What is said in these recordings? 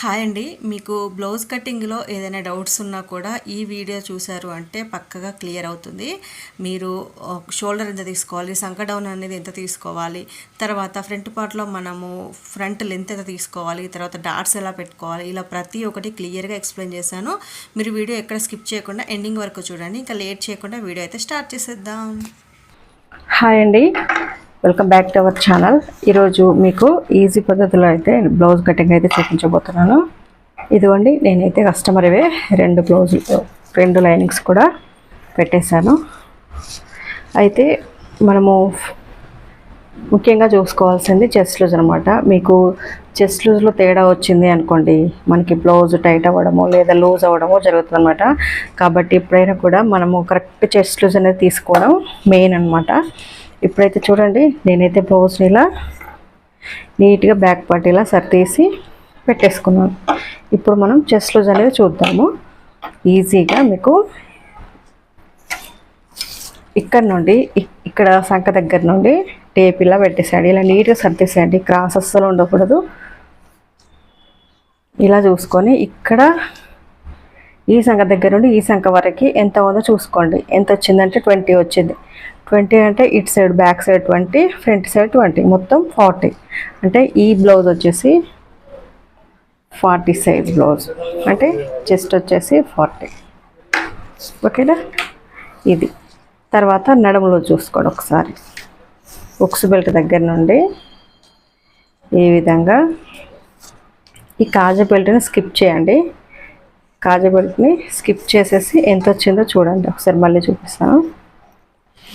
Hi అండి. మీకు blouse కటింగ్లో ఏదైనా డౌట్స్ ఉన్నా కూడా ఈ వీడియో చూశారు అంటే పక్కగా క్లియర్ అవుతుంది. మీరు షోల్డర్ ఎంత తీసుకోవాలి సంక డౌన్ అనేది ఎంత తీసుకోవాలి తర్వాత ఫ్రంట్ పార్ట్లో మనము ఫ్రంట్ లెంత్ ఎంత తీసుకోవాలి తర్వాత డాట్స్ ఎలా పెట్టుకోవాలి ఇలా ప్రతి ఒక్కటి క్లియర్గా ఎక్స్ప్లెయిన్ చేశాను. మీరు వీడియో ఎక్కడ స్కిప్ చేయకుండా ఎండింగ్ వరకు చూడండి. ఇంకా లేట్ చేయకుండా వీడియో అయితే స్టార్ట్ చేసేద్దాం. హాయ్ అండి. Welcome back to our channel ఈరోజు మీకు ఈజీ పద్ధతిలో అయితే బ్లౌజ్ కటింగ్ అయితే చూపించబోతున్నాను. ఇదిగోండి నేనైతే కస్టమర్వే రెండు బ్లౌజులు రెండు లైనింగ్స్ కూడా పెట్టేశాను. అయితే మనము ముఖ్యంగా చూసుకోవాల్సింది చెస్ట్ లూజ్ అనమాట మీకు చెస్ట్ లూజ్లో తేడా వచ్చింది అనుకోండి మనకి బ్లౌజ్ టైట్ అవ్వడమో లేదా లూజ్ అవ్వడమో జరుగుతుంది అనమాట కాబట్టి ఎప్పుడైనా కూడా మనము కరెక్ట్ చెస్ట్ లూజ్ అనేది తీసుకోవడం మెయిన్ అనమాట ఇప్పుడైతే చూడండి నేనైతే బ్లౌజ్ని ఇలా నీట్గా బ్యాక్ పార్ట్ ఇలా సర్దేసి పెట్టేసుకున్నాను. ఇప్పుడు మనం చెస్ట్ లూజ్ అనేది చూద్దాము. ఈజీగా మీకు ఇక్కడ నుండి ఇక్కడ సంఖ దగ్గర నుండి టేప్ ఇలా పెట్టేసేయండి. ఇలా నీట్గా సర్దేసేయండి. క్రాస్ అస్సలు ఉండకూడదు. ఇలా చూసుకొని ఇక్కడ ఈ సంఖ దగ్గర నుండి ఈ సంఖ వరకు ఎంత ఉందో చూసుకోండి. ఎంత వచ్చిందంటే ట్వంటీ వచ్చింది. ట్వంటీ అంటే ఇటు side back side twenty front side twenty. మొత్తం ఫార్టీ. అంటే ఈ బ్లౌజ్ వచ్చేసి ఫార్టీ సైజ్ బ్లౌజ్. అంటే చెస్ట్ వచ్చేసి ఫార్టీ. ఓకేనా? ఇది. తర్వాత నడుములో చూసుకోండి ఒకసారి. ఉక్స్ బెల్ట్ దగ్గర నుండి ఈ విధంగా ఈ కాజు బెల్ట్ని స్కిప్ చేయండి. కాజు బెల్ట్ని స్కిప్ చేసేసి ఎంత వచ్చిందో చూడండి. ఒకసారి మళ్ళీ చూపిస్తాను.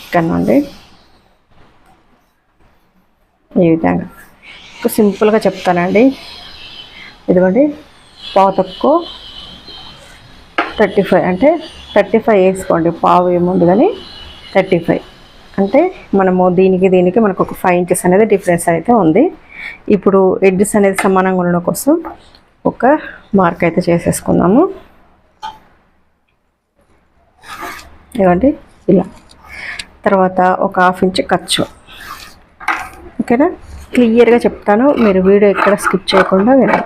ఇక్కడ నుండి ఈ విధంగా. ఒక సింపుల్గా చెప్తానండి. ఇదిగోండి. పావు తక్కువ థర్టీ ఫైవ్. అంటే థర్టీ ఫైవ్ వేసుకోండి. పావు ఏముంది కానీ థర్టీ ఫైవ్. అంటే మనము దీనికి దీనికి మనకు ఒక ఫైవ్ ఇంచెస్ అనేది డిఫరెన్స్ అయితే ఉంది. ఇప్పుడు ఎడ్జెస్ అనేది సమానంగా ఉండడం కోసం ఒక మార్క్ అయితే చేసేసుకున్నాము ఇవ్వండి ఇలా. తర్వాత ఒక హాఫ్ ఇంచ్ ఖర్చు. ఓకేనా? క్లియర్గా చెప్తాను మీరు వీడియో ఎక్కడ స్కిప్ చేయకుండా వినండి.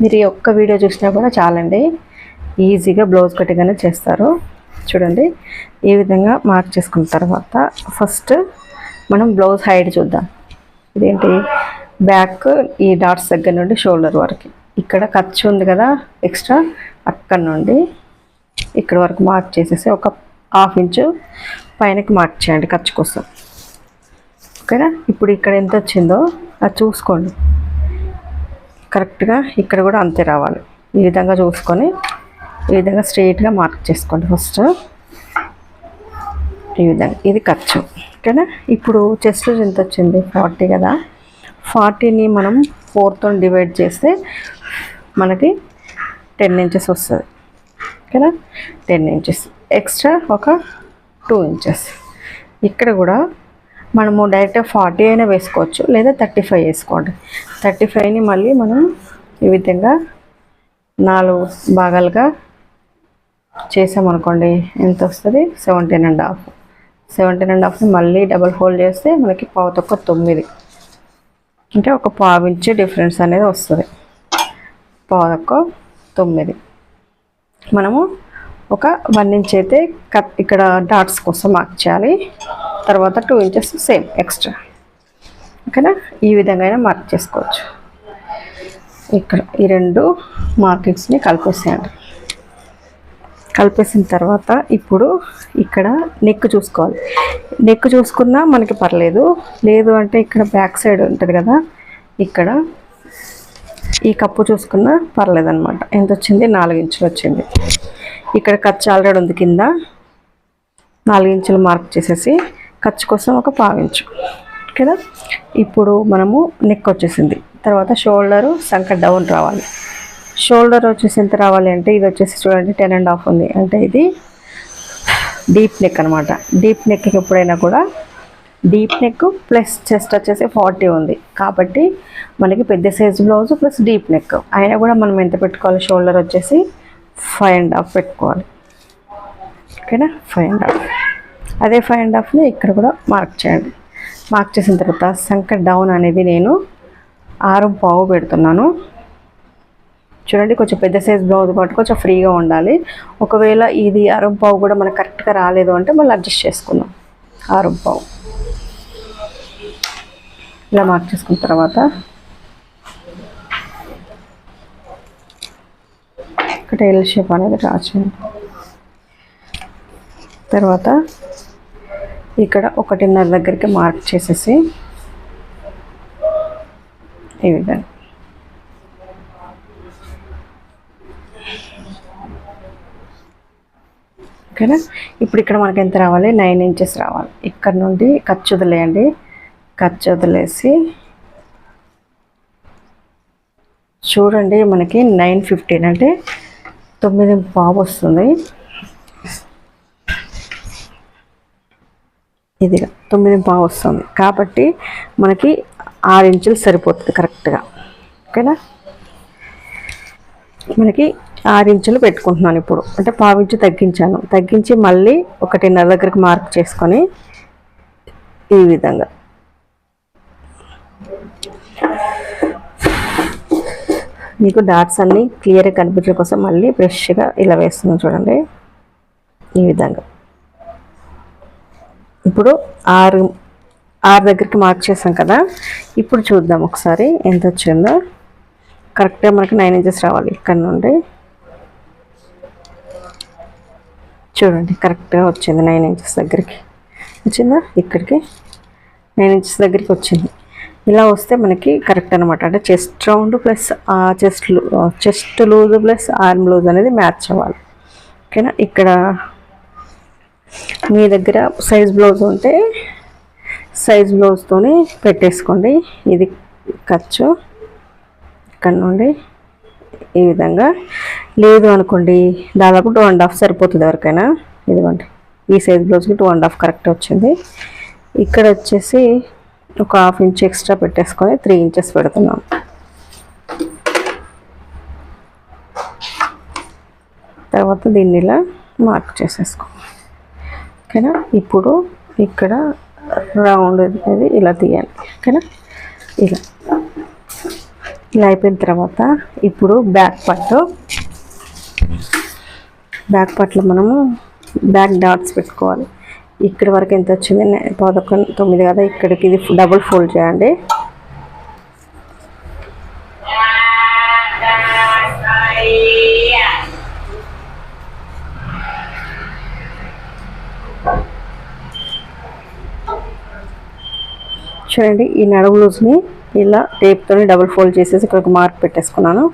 మీరు ఈ ఒక్క వీడియో చూసినా కూడా చాలండి. ఈజీగా బ్లౌజ్ కటింగ్ అనేది చేస్తారు. చూడండి ఈ విధంగా మార్క్ చేసుకున్న తర్వాత ఫస్ట్ మనం బ్లౌజ్ హైట్ చూద్దాం. ఇదేంటి? బ్యాక్ ఈ డాట్స్ దగ్గర నుండి షోల్డర్ వరకు. ఇక్కడ ఖర్చు ఉంది కదా ఎక్స్ట్రా అక్కడ నుండి. ఇక్కడ వరకు మార్క్ చేసేసి ఒక హాఫ్ ఇంచు పైనకి మార్క్ చేయండి ఖర్చు కోసం. ఓకేనా? ఇప్పుడు ఇక్కడ ఎంత వచ్చిందో అది చూసుకోండి. కరెక్ట్గా ఇక్కడ కూడా అంతే రావాలి. ఈ విధంగా చూసుకొని ఈ విధంగా స్ట్రెయిట్గా మార్క్ చేసుకోండి ఫస్ట్. ఈ విధంగా ఇది ఖర్చు. ఓకేనా ఇప్పుడు చెస్ట్ ఎంత వచ్చింది ఫార్టీ కదా? ఫార్టీని మనం ఫోర్తో డివైడ్ చేస్తే మనకి టెన్ ఇంచెస్ వస్తుంది. కదా? Ten inches. ఎక్స్ట్రా ఒక టూ ఇంచెస్. ఇక్కడ కూడా మనము డైరెక్ట్గా ఫార్టీ అయినా వేసుకోవచ్చు లేదా థర్టీ ఫైవ్ వేసుకోండి. థర్టీ ఫైవ్ని మళ్ళీ మనం ఈ విధంగా నాలుగు భాగాలుగా చేసామనుకోండి ఎంత వస్తుంది? Seventeen and half. Seventeen and హాఫ్ని మళ్ళీ డబల్ ఫోల్డ్ చేస్తే మనకి పావు తక్కువ తొమ్మిది. అంటే ఒక పావు ఇంచు డిఫరెన్స్ అనేది వస్తుంది. పావు తక్కువ తొమ్మిది. మనము ఒక వన్ ఇంచ్ అయితే కట్ ఇక్కడ డాట్స్ కోసం మార్క్ చేయాలి. తర్వాత టూ ఇంచెస్ సేమ్ ఎక్స్ట్రా. ఓకేనా? ఈ విధంగా అయినా మార్క్ చేసుకోవచ్చు. ఇక్కడ ఈ రెండు మార్కింగ్స్ని కలిపేసేయండి. కలిపేసిన తర్వాత ఇప్పుడు ఇక్కడ నెక్ చూసుకోవాలి. నెక్ చూసుకున్నా మనకి పర్లేదు. లేదు అంటే ఇక్కడ బ్యాక్ సైడ్ ఉంటుంది కదా. ఇక్కడ ఈ కప్పు చూసుకున్నా పర్లేదు అనమాట ఎంత వచ్చింది? నాలుగు ఇంచులు వచ్చింది. ఇక్కడ ఖర్చు ఆల్రెడీ ఉంది కింద. నాలుగు ఇంచులు మార్క్ చేసేసి ఖర్చు కోసం ఒక పావించు కదా? ఇప్పుడు మనము నెక్ వచ్చేసింది. తర్వాత షోల్డరు సంక డౌన్ రావాలి. షోల్డర్ వచ్చేసి ఎంత రావాలి అంటే ఇది వచ్చేసి చూడండి టెన్ అండ్ హాఫ్ ఉంది. అంటే ఇది డీప్ నెక్ అనమాట డీప్ నెక్కి ఎప్పుడైనా కూడా డీప్ నెక్ ప్లస్ చెస్ట్ వచ్చేసి ఫార్టీ ఉంది. కాబట్టి మనకి పెద్ద size blouse plus deep neck అయినా కూడా మనం ఎంత పెట్టుకోవాలి? షోల్డర్ వచ్చేసి ఫైవ్ అండ్ హాఫ్ పెట్టుకోవాలి. ఓకేనా ఫైవ్ అండ్ హాఫ్ అదే ఫైవ్ అండ్ హాఫ్ని ఇక్కడ కూడా మార్క్ చేయండి. మార్క్ చేసిన తర్వాత సంక డౌన్ అనేది నేను ఆరు పావు పెడుతున్నాను. చూడండి కొంచెం పెద్ద సైజ్ బ్లౌజ్ కాబట్టి కొంచెం ఫ్రీగా ఉండాలి. ఒకవేళ ఇది అరంపావు కూడా మనకు కరెక్ట్గా రాలేదు అంటే మళ్ళీ అడ్జస్ట్ చేసుకుందాం. అరంపావు ఇలా మార్క్ చేసుకున్న తర్వాత ఇక్కడ ఎల్ షేప్ అనేది రాచండి తర్వాత ఇక్కడ ఒకటిన్నర దగ్గరికి మార్క్ చేసేసి ఈ విధంగా. ఓకేనా? ఇప్పుడు ఇక్కడ మనకి ఎంత రావాలి? నైన్ ఇంచెస్ రావాలి. ఇక్కడ నుండి ఖర్చు వదిలేయండి. ఖర్చు వదిలేసి చూడండి మనకి నైన్ ఫిఫ్టీన్ అంటే తొమ్మిది పావు వస్తుంది. ఇదిగా తొమ్మిది పావు వస్తుంది. కాబట్టి మనకి ఆరు ఇంచులు సరిపోతుంది కరెక్ట్గా. ఓకేనా? మనకి ఆరు ఇంచులు పెట్టుకుంటున్నాను ఇప్పుడు. అంటే పావు ఇంచు తగ్గించాను. తగ్గించి మళ్ళీ ఒకటిన్నర దగ్గరికి మార్క్ చేసుకొని ఈ విధంగా. మీకు డాట్స్ అన్నీ క్లియర్గా కనిపించడం కోసం మళ్ళీ ఫ్రెష్గా ఇలా వేస్తున్నాం చూడండి. ఈ విధంగా. ఇప్పుడు ఆరు ఆరు దగ్గరికి మార్క్ చేసాం కదా. ఇప్పుడు చూద్దాం ఒకసారి ఎంత వచ్చిందో. కరెక్ట్గా మనకి నైన్ ఇంచెస్ రావాలి ఇక్కడ నుండి. చూడండి కరెక్ట్గా వచ్చింది నైన్ ఇంచెస్ దగ్గరికి. వచ్చిందా? ఇక్కడికి నైన్ ఇంచెస్ దగ్గరికి వచ్చింది. ఇలా వస్తే మనకి కరెక్ట్ అనమాట అంటే చెస్ట్ రౌండ్ ప్లస్ ఆ chest chest loose plus arm loose అనేది మ్యాచ్ అవ్వాలి. ఓకేనా? ఇక్కడ మీ దగ్గర సైజ్ బ్లౌజ్ ఉంటే సైజ్ బ్లౌజ్తోని పెట్టేసుకోండి. ఇది ఖర్చు. ఇక్కడ నుండి ఈ విధంగా లేదు అనుకోండి దాదాపు టూ అండ్ హాఫ్ సరిపోతుంది ఎవరికైనా. ఇదిగోండి ఈ సైజ్ బ్లౌజ్కి టూ అండ్ హాఫ్ కరెక్ట్ వచ్చింది. ఇక్కడ వచ్చేసి ఒక హాఫ్ ఇంచ్ ఎక్స్ట్రా పెట్టేసుకొని త్రీ ఇంచెస్ పెడుతున్నాం. తర్వాత దీన్ని ఇలా మార్క్ చేసేసుకో. ఓకేనా? ఇప్పుడు ఇక్కడ రౌండ్ అనేది ఇలా తీయాలి. ఓకేనా? ఇలా. ఇలా అయిపోయిన తర్వాత ఇప్పుడు బ్యాక్ పట్టు బ్యాక్ పార్ట్లో మనము బ్యాక్ డాట్స్ పెట్టుకోవాలి. ఇక్కడ వరకు ఎంత వచ్చింది? నే- పదకొండు తొమ్మిది కదా ఇక్కడికి ఇది డబుల్ ఫోల్డ్ చేయండి. చూడండి ఈ నడుము లూజ్ని ఇలా టేప్తో డబుల్ ఫోల్డ్ చేసేసి ఇక్కడ ఒక మార్క్ పెట్టేసుకున్నాను.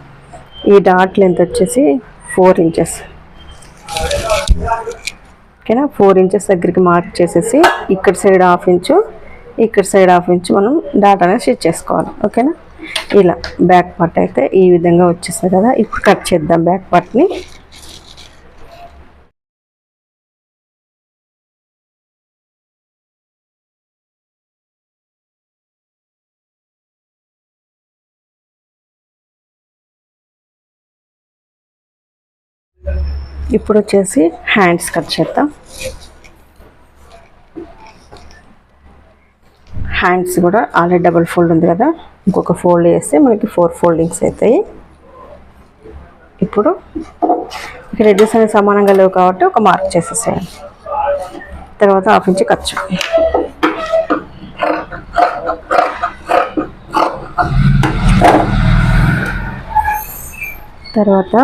ఈ డాట్ లెంత్ వచ్చేసి ఫోర్ ఇంచెస్. ఓకేనా? ఫోర్ ఇంచెస్ దగ్గరికి మార్క్ చేసేసి ఇక్కడ సైడ్ హాఫ్ ఇంచు ఇక్కడ సైడ్ హాఫ్ ఇంచు మనం డాట్ అనేది స్టిచ్ చేసుకోవాలి. ఓకేనా? ఇలా బ్యాక్ పార్ట్ అయితే ఈ విధంగా వచ్చేస్తుంది కదా. ఇప్పుడు కట్ చేద్దాం బ్యాక్ పార్ట్ని ఇప్పుడు వచ్చేసి హ్యాండ్స్ కట్ చేద్దాం. హ్యాండ్స్ కూడా ఆల్రెడీ డబుల్ ఫోల్డ్ ఉంది కదా. ఇంకొక ఫోల్డ్ వేస్తే మనకి ఫోర్ ఫోల్డింగ్స్ అవుతాయి. ఇప్పుడు ఇక్కడ ఎడ్జెస్ అనేవి సమానంగా లేవు కాబట్టి ఒక మార్క్ చేసేసేయాలి తర్వాత హాఫ్ ఇంచ్ ఖర్చు తర్వాత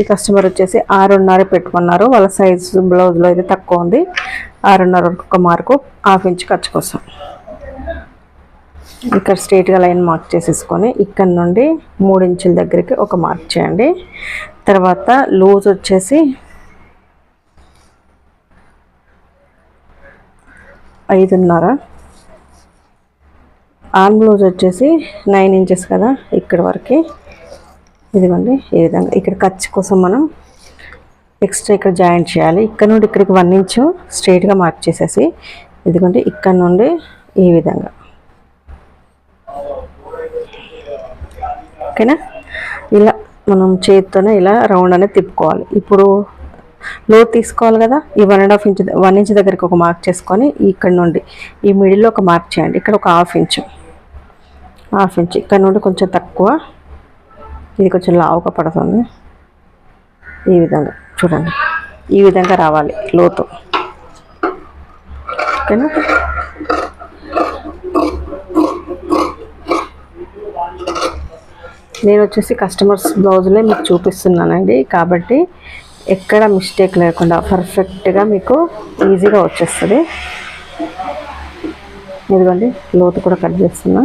ఈ కస్టమర్ వచ్చేసి ఆరున్నర పెట్టుకున్నారు. వాళ్ళ సైజు బ్లౌజ్లో అయితే తక్కువ ఉంది. ఆరున్నర ఒక మార్కు హాఫ్ ఇంచ్ ఖర్చు కోసం. ఇక్కడ స్ట్రేట్గా లైన్ మార్క్ చేసేసుకొని ఇక్కడ నుండి మూడు ఇంచుల దగ్గరికి ఒక మార్క్ చేయండి. తర్వాత లూజ్ వచ్చేసి ఐదున్నర. ఆర్మ్ లూజ్ వచ్చేసి నైన్ ఇంచెస్ కదా ఇక్కడ వరకు. ఇదిగోండి ఈ విధంగా ఇక్కడ ఖర్చు కోసం మనం ఎక్స్ట్రా ఇక్కడ జాయింట్ చేయాలి. ఇక్కడ నుండి ఇక్కడికి వన్ ఇంచు స్ట్రైట్గా మార్క్ చేసేసి ఇదిగోండి ఇక్కడ నుండి ఈ విధంగా. ఓకేనా? ఇలా మనం చేతితోనే ఇలా రౌండ్ అనేది తిప్పుకోవాలి. ఇప్పుడు లోతు తీసుకోవాలి కదా ఈ one and half inch one inch దగ్గరికి ఒక మార్క్ చేసుకొని ఇక్కడ నుండి ఈ మిడిల్లో ఒక మార్క్ చేయండి. ఇక్కడ ఒక హాఫ్ ఇంచు హాఫ్ ఇంచ్ ఇక్కడ నుండి కొంచెం తక్కువ ఇది కొంచెం లావుగా పడుతుంది. ఈ విధంగా చూడండి. ఈ విధంగా రావాలి లోతు. ఓకేనా? నేను వచ్చేసి కస్టమర్స్ బ్లౌజులే మీకు చూపిస్తున్నానండి. కాబట్టి ఎక్కడ మిస్టేక్ లేకుండా పర్ఫెక్ట్గా మీకు ఈజీగా వచ్చేస్తుంది. ఇదిగోండి లోతు కూడా కట్ చేస్తున్నా.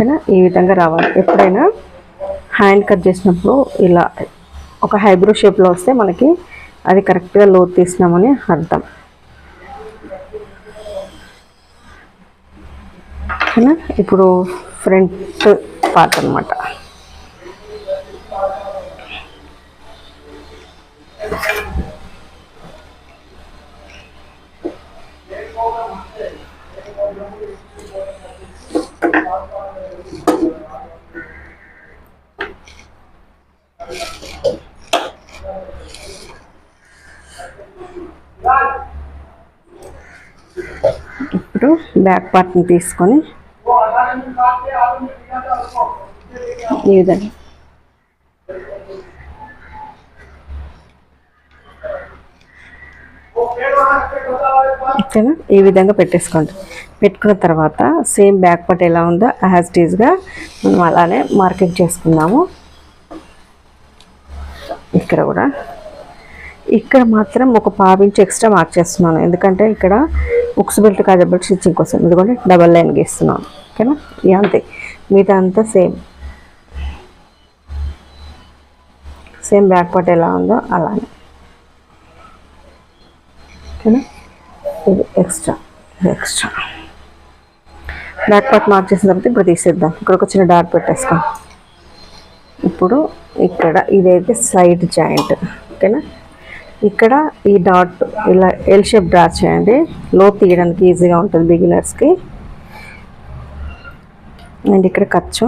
ఓకేనా ఈ విధంగా రావాలి. ఎప్పుడైనా హ్యాండ్ కట్ చేసినప్పుడు ఇలా ఒక హైబ్రో షేప్లో వస్తే మనకి అది కరెక్ట్గా లోతు తీసినామని అర్థం. ఓకేనా ఇప్పుడు ఫ్రంట్ పార్ట్ అనమాట ఇప్పుడు బ్యాక్ పార్ట్ని తీసుకొని ఈ విధంగా ఓకేనా? ఈ విధంగా పెట్టేసుకోండి. పెట్టుకున్న తర్వాత సేమ్ బ్యాక్ పార్ట్ ఎలా ఉందో యాజ్ టీజ్గా మనం అలానే మార్కెట్ చేసుకుందాము. ఇక్కడ కూడా ఇక్కడ మాత్రం ఒక పావించి ఎక్స్ట్రా మార్క్ చేస్తున్నాను. ఎందుకంటే ఇక్కడ ఉక్స్ బెల్ట్ కాజా బెల్ట్ స్టిచ్చింగ్ కోసం. ఎందుకంటే డబల్ లైన్ గీస్తున్నాను. ఓకేనా? ఇది అంతే. మిగతా అంతా సేమ్. సేమ్ బ్యాక్ పార్ట్ ఎలా ఉందో అలానే. ఓకేనా? ఇది extra extra. Back part mark చేసిన తర్వాత ఇప్పుడు తీసేద్దాం. ఇక్కడ ఒక చిన్న డాట్ పెట్టేసుకోండి ఇప్పుడు ఇక్కడ ఇదైతే సైడ్ జాయింట్. ఓకేనా? ఇక్కడ ఈ డాట్ ఇలా ఎల్ షేప్ డ్రా చేయండి. లో తీయడానికి ఈజీగా ఉంటుంది బిగినర్స్కి అండ్ ఇక్కడ ఖర్చు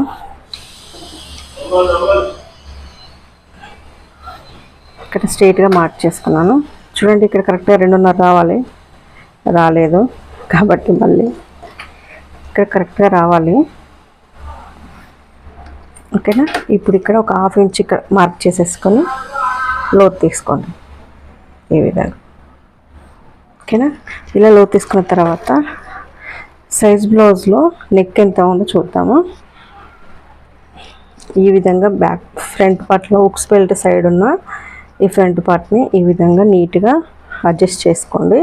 ఇక్కడ స్ట్రైట్గా మార్క్ చేసుకున్నాను. చూడండి ఇక్కడ కరెక్ట్గా రెండున్నర రావాలి. రాలేదు. కాబట్టి మళ్ళీ ఇక్కడ కరెక్ట్గా రావాలి. ఓకేనా? ఇప్పుడు ఇక్కడ ఒక హాఫ్ ఇంచ్ ఇక్కడ మార్క్ చేసేసుకొని లోతు తీసుకోండి. ఈ విధంగా. ఓకేనా? ఇలా లోతు తీసుకున్న తర్వాత సైజ్ బ్లౌజ్లో నెక్ ఎంత ఉందో చూద్దాము. ఈ విధంగా బ్యాక్ ఫ్రంట్ పార్ట్లో ఉక్స్ బెల్ట్ సైడ్ ఉన్న ఈ ఫ్రంట్ పార్ట్ని ఈ విధంగా నీట్గా అడ్జస్ట్ చేసుకోండి.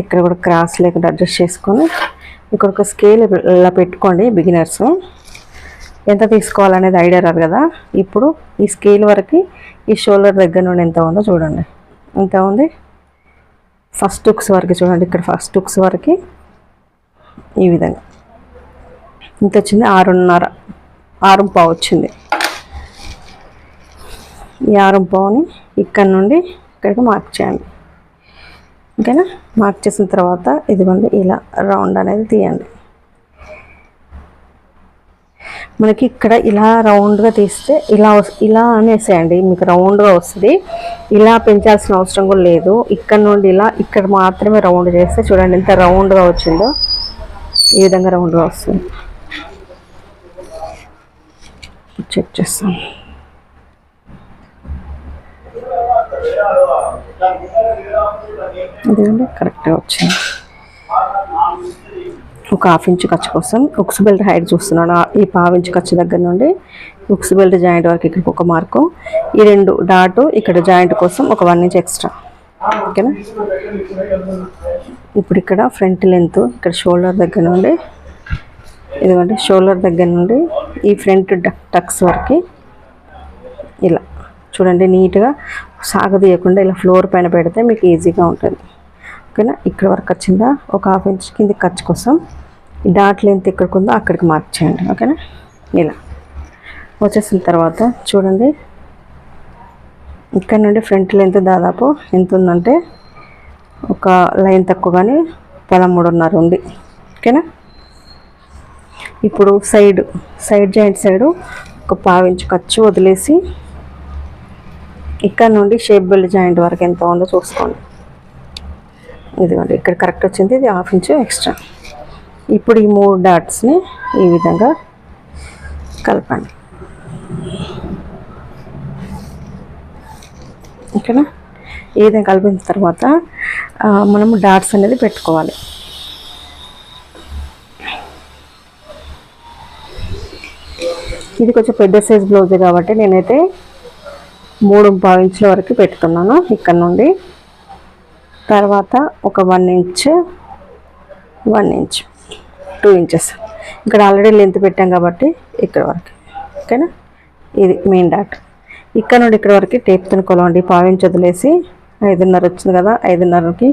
ఇక్కడ కూడా క్రాస్ లేకుండా అడ్జస్ట్ చేసుకొని ఇక్కడ ఒక స్కేల్ ఇలా పెట్టుకోండి బిగినర్స్ ఎంత తీసుకోవాలనేది ఐడియా రాదు కదా. ఇప్పుడు ఈ స్కేల్ వరకు ఈ షోల్డర్ దగ్గర నుండి ఎంత ఉందో చూడండి. ఇంత ఉంది. ఫస్ట్ హుక్స్ వరకు చూడండి ఇక్కడ ఫస్ట్ హుక్స్ వరకు ఈ విధంగా. ఇంత వచ్చింది ఆరున్నర ఆరు పావు వచ్చింది. ఈ ఆరు పావుని ఇక్కడ నుండి ఇక్కడికి మార్క్ చేయండి. ఓకేనా? మార్క్ చేసిన తర్వాత ఇదిగోండి ఇలా రౌండ్ అనేది తీయండి. మనకి ఇక్కడ ఇలా రౌండ్గా తీస్తే ఇలా ఇలా అనేసేయండి. మీకు రౌండ్గా వస్తుంది. ఇలా పెంచాల్సిన అవసరం కూడా లేదు. ఇక్కడ నుండి ఇలా ఇక్కడ మాత్రమే రౌండ్ చేస్తే చూడండి ఎంత రౌండ్గా వచ్చిందో. ఈ విధంగా రౌండ్గా వస్తుంది. చెక్ చేస్తాం ఇదిగోండి కరెక్ట్గా వచ్చింది. ఒక హాఫ్ ఇంచ్ ఖర్చు కోసం ఉక్స్ బెల్ట్ హైట్ చూస్తున్నాను. ఈ పావు ఇంచ్ ఖర్చు దగ్గర నుండి ఉక్స్ బెల్ట్ జాయింట్ వరకు ఇక్కడికి ఒక మార్కు ఈ రెండు డాటు ఇక్కడ జాయింట్ కోసం ఒక వన్ ఇంచ్ ఎక్స్ట్రా ఓకేనా ఇప్పుడు ఇక్కడ ఫ్రంట్ లెంత్ ఇక్కడ షోల్డర్ దగ్గర నుండి ఇదిగోండి షోల్డర్ దగ్గర నుండి ఈ ఫ్రంట్ టక్స్ వరకు ఇలా. చూడండి నీట్గా సాగదీయకుండా ఇలా ఫ్లోర్ పైన పెడితే మీకు ఈజీగా ఉంటుంది. ఓకేనా ఇక్కడ వరకు వచ్చిందా? ఒక హాఫ్ ఇంచ్ కింద ఖర్చు కోసం. డాట్ లెంత్ ఎక్కడికి ఉందో అక్కడికి మార్క్ చేయండి ఓకేనా? ఇలా. వచ్చేసిన తర్వాత చూడండి. ఇక్కడ నుండి ఫ్రంట్ లెంత్ దాదాపు ఎంత ఉందంటే ఒక లైన్ తక్కువ కానీ పదమూడున్నర ఉంది ఓకేనా? ఇప్పుడు సైడ్ సైడ్ జాయింట్ సైడు ఒక ఒక ఖర్చు వదిలేసి ఇక్కడ నుండి షేప్ బెల్ట్ జాయింట్ వరకు ఎంత ఉందో చూసుకోండి. ఇదిగోండి ఇక్కడ కరెక్ట్ వచ్చింది ఇది హాఫ్ ఇంచు ఎక్స్ట్రా ఇప్పుడు ఈ మూడు డాట్స్ని ఈ విధంగా కలపండి. ఓకేనా? ఈ విధంగా కలిపిన తర్వాత మనము డాట్స్ అనేది పెట్టుకోవాలి. ఇది కొంచెం పెద్ద సైజ్ బ్లౌజ్ కాబట్టి నేనైతే మూడు పావు ఇంచుల వరకు పెట్టుకున్నాను ఇక్కడ నుండి. తర్వాత ఒక one inch one inch two inches ఇక్కడ ఆల్రెడీ లెంత్ పెట్టాం కాబట్టి ఇక్కడ వరకు. ఓకేనా ఇది మెయిన్ డాట్ ఇక్కడ నుండి ఇక్కడ వరకు టేప్తో కొలవండి. పావించి వదిలేసి ఐదున్నర వచ్చింది కదా ఐదున్నరకి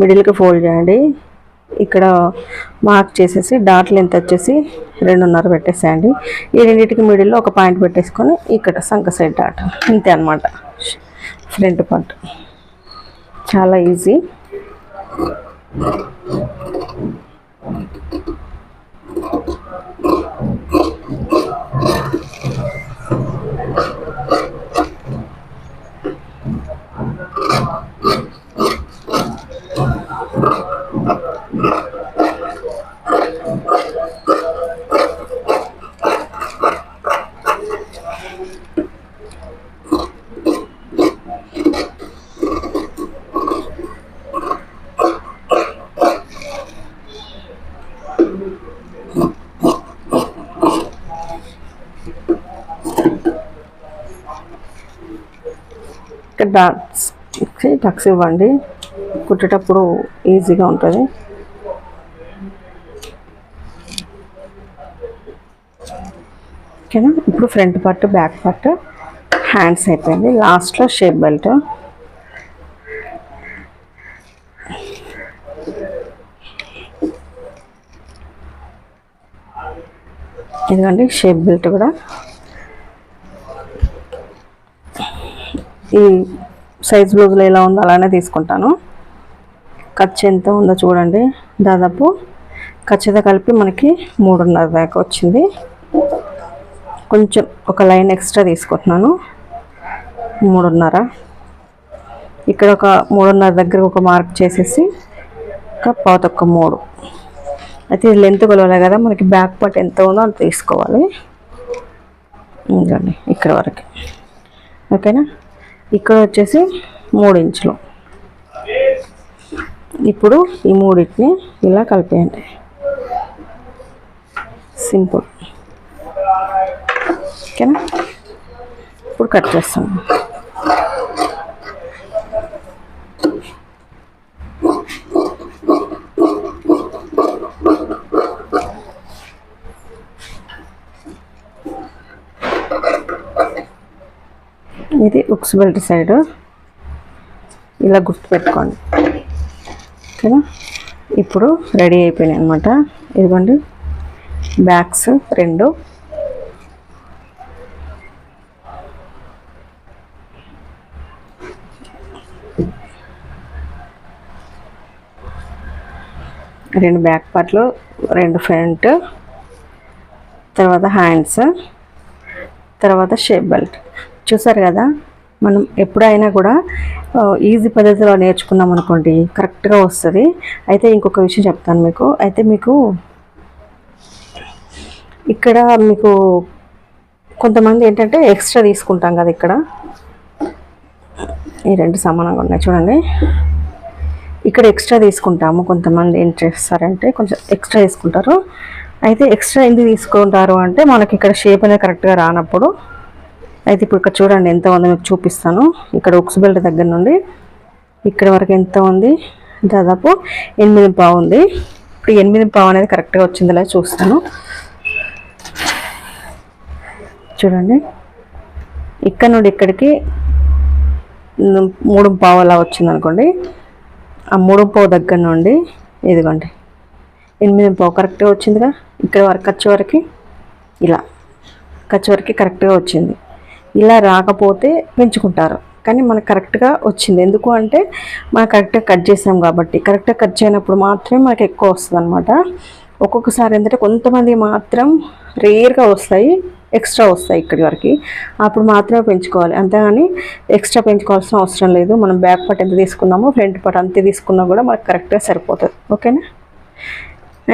మిడిల్కి ఫోల్డ్ చేయండి. ఇక్కడ మార్క్ చేసేసి డాట్ లెంత్ వచ్చేసి రెండున్నర పెట్టేసేయండి. ఈ రెండింటికి మిడిల్లో ఒక పాయింట్ పెట్టేసుకొని ఇక్కడ సంక సైడ్ డాట్ ఇంతే అనమాట ఫ్రంట్ పార్ట్ చాలా ఈజీ ఇక్కడ డాట్స్ ఇచ్చి టక్స్ ఇవ్వండి. కుట్టేటప్పుడు ఈజీగా ఉంటుంది. ఓకేనా? ఇప్పుడు front part back part hands అయిపోయింది. లాస్ట్లో షేప్ బెల్ట్. ఎందుకంటే షేప్ బెల్ట్ కూడా. ఈ సైజ్ బ్లౌజ్లో ఎలా ఉందో అలానే తీసుకుంటాను. ఖర్చు ఎంత ఉందో చూడండి. దాదాపు ఖర్చుతో కలిపి మనకి మూడున్నర దాకా వచ్చింది. కొంచెం ఒక లైన్ ఎక్స్ట్రా తీసుకుంటున్నాను. మూడున్నర. ఇక్కడ ఒక మూడున్నర దగ్గర ఒక మార్క్ చేసేసి ఒక పాతొక్క మూడు. అయితే ఇది లెంత్ కొలవాలి కదా మనకి బ్యాక్ పార్ట్ ఎంత ఉందో అంత తీసుకోవాలి. ఇదిగోండి ఇక్కడ వరకు. ఓకేనా? ఇక్కడ వచ్చేసి మూడు ఇంచులు. ఇప్పుడు ఈ మూడింటిని ఇలా కలిపేయండి. సింపుల్. ఓకేనా? ఇప్పుడు కట్ చేస్తాను. ఇది ఉక్స్ బెల్ట్ సైడ్. ఇలా గుర్తుపెట్టుకోండి. ఓకేనా? ఇప్పుడు రెడీ అయిపోయినాయి అనమాట ఇదిగోండి. బ్యాగ్స్ రెండు. రెండు బ్యాక్ పార్ట్లు రెండు ఫ్రంట్. తర్వాత హ్యాండ్స్. తర్వాత షేప్ బెల్ట్. చూసారు కదా? మనం ఎప్పుడైనా కూడా ఈజీ పద్ధతిలో నేర్చుకున్నాం అనుకోండి. కరెక్ట్గా వస్తుంది. అయితే ఇంకొక విషయం చెప్తాను మీకు. అయితే మీకు ఇక్కడ మీకు కొంతమంది ఏంటంటే ఎక్స్ట్రా తీసుకుంటాం కదా ఇక్కడ. ఈ రెండు సమానంగా ఉన్నాయి. చూడండి. ఇక్కడ ఎక్స్ట్రా తీసుకుంటాము. కొంతమంది ఏం చేస్తారంటే కొంచెం ఎక్స్ట్రా తీసుకుంటారు. అయితే ఎక్స్ట్రా ఎందుకు తీసుకుంటారు అంటే మనకి ఇక్కడ షేప్ అనేది కరెక్ట్గా రానప్పుడు అయితే ఇప్పుడు ఇక్కడ చూడండి ఎంత ఉందో మీకు చూపిస్తాను. ఇక్కడ ఉక్స్ బెల్ట్ దగ్గర నుండి ఇక్కడ వరకు ఎంత ఉంది దాదాపు ఎనిమిది పావు ఉంది. ఇప్పుడు ఎనిమిది పావు అనేది కరెక్ట్గా వచ్చిందిలా చూస్తాను. చూడండి. ఇక్కడ నుండి ఇక్కడికి మూడు పావు అలా వచ్చింది అనుకోండి. ఆ మూడు పావు దగ్గర నుండి ఇదిగోండి. ఎనిమిది పావు కరెక్ట్గా వచ్చిందిగా. ఇక్కడ వరకు ఖర్చు వరకు ఇలా. ఖర్చు వరకు కరెక్ట్గా వచ్చింది. ఇలా రాకపోతే పెంచుకుంటారు. కానీ మనకు కరెక్ట్గా వచ్చింది. ఎందుకు అంటే మనం కరెక్ట్గా కట్ చేసాం కాబట్టి. కరెక్ట్గా కట్ చేయనప్పుడు మాత్రమే మనకు ఎక్కువ వస్తుంది అనమాట ఒక్కొక్కసారి ఏంటంటే కొంతమంది మాత్రం రేర్గా వస్తాయి ఎక్స్ట్రా వస్తాయి ఇక్కడి వరకు. అప్పుడు మాత్రమే పెంచుకోవాలి. అంతేగాని ఎక్స్ట్రా పెంచుకోవాల్సిన అవసరం లేదు. మనం బ్యాక్ పార్ట్ ఎంత తీసుకున్నామో ఫ్రంట్ పార్ట్ అంతే తీసుకున్నా కూడా మనకు కరెక్ట్గా సరిపోతుంది. ఓకేనా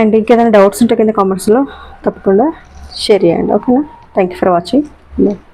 అండ్ ఇంకేదైనా డౌట్స్ ఉంటే కింద కామెంట్స్లో తప్పకుండా షేర్ చేయండి. ఓకేనా thank you for watching bye